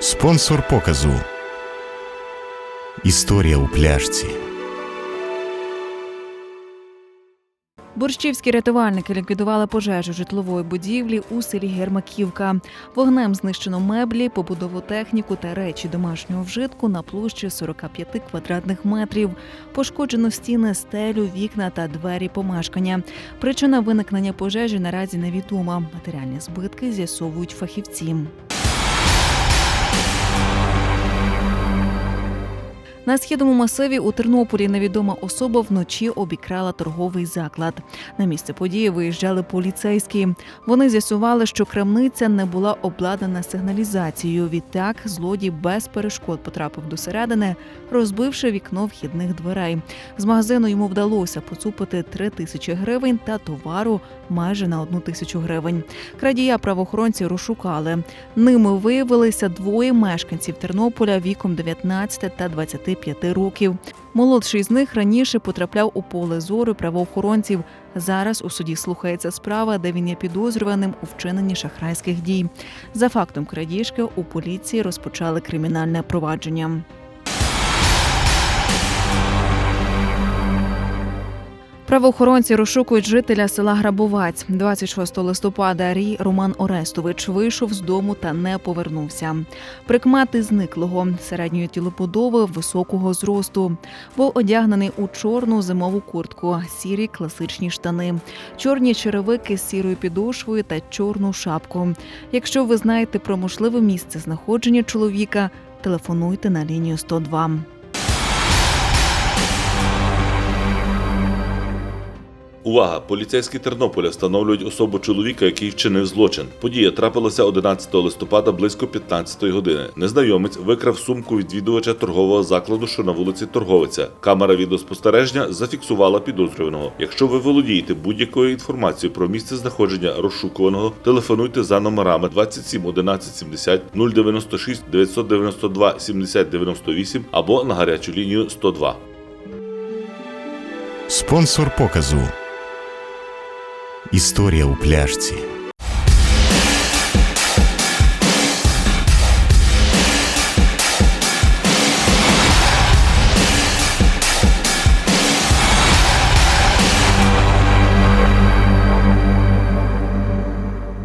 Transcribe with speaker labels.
Speaker 1: Спонсор показу. Історія у пляшці.
Speaker 2: Борщівські рятувальники ліквідували пожежу житлової будівлі у селі Гермаківка. Вогнем знищено меблі, побудову техніку та речі домашнього вжитку на площі 45 квадратних метрів. Пошкоджено стіни, стелю, вікна та двері помешкання. Причина виникнення пожежі наразі невідома. Матеріальні збитки з'ясовують фахівці. На східному масиві у Тернополі невідома особа вночі обікрала торговий заклад. На місце події виїжджали поліцейські. Вони з'ясували, що крамниця не була обладнана сигналізацією. Відтак злодій без перешкод потрапив до середини, розбивши вікно вхідних дверей. З магазину йому вдалося поцупити три тисячі гривень та товару майже на одну тисячу гривень. Крадія правоохоронці розшукали. Ними виявилися двоє мешканців Тернополя віком 19 та 25 років. Молодший з них раніше потрапляв у поле зору правоохоронців. Зараз у суді слухається справа, де він є підозрюваним у вчиненні шахрайських дій. За фактом крадіжки у поліції розпочали кримінальне провадження. Правоохоронці розшукують жителя села Грабовець. 26 листопада Рій Роман Орестович вийшов з дому та не повернувся. Прикмети зниклого середньої тілоподоби високого зросту. Був одягнений у чорну зимову куртку, сірі класичні штани, чорні черевики з сірою підошвою та чорну шапку. Якщо ви знаєте про можливе місце знаходження чоловіка, телефонуйте на лінію 102.
Speaker 3: Увага! Поліцейські Тернополя встановлюють особу чоловіка, який вчинив злочин. Подія трапилася 11 листопада близько 15 години. Незнайомець викрав сумку відвідувача торгового закладу, що на вулиці Торговиця. Камера відеоспостереження зафіксувала підозрюваного. Якщо ви володієте будь-якою інформацією про місце знаходження розшукуваного, телефонуйте за номерами 27 11 70 096 992 70 98 або на гарячу лінію 102.
Speaker 1: Спонсор показу. Історія у пляшці.